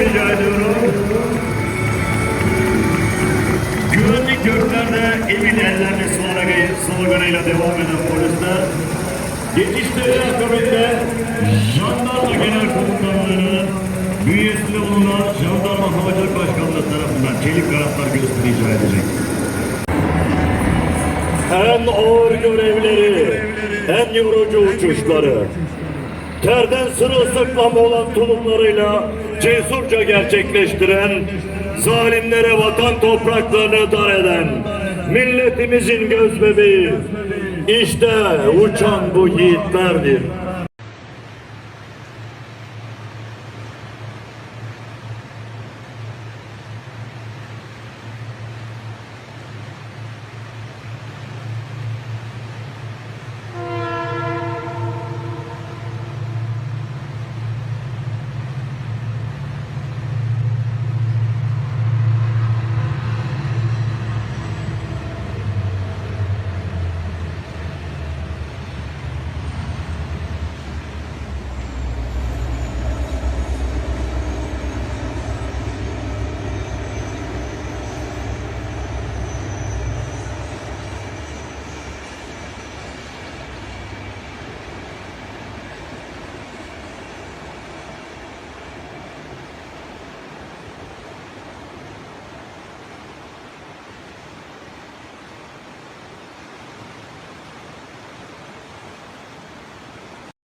rica ediyorum. Güvenlik göklerde emin sloganı- sloganıyla devam eden polisler yetiştirilen akabinde jandarma genel komutanlığının bünyesinde bulunan jandarma havacılık başkanlığı tarafından çelik kanatlar gösteri icra edecek. En ağır görevleri, en yorucu uçuşları, terden sırılsıklam olan tulumlarıyla cesurca gerçekleştiren, zalimlere vatan topraklarını dar eden, milletimizin göz bebeği, işte uçan bu yiğitlerdir.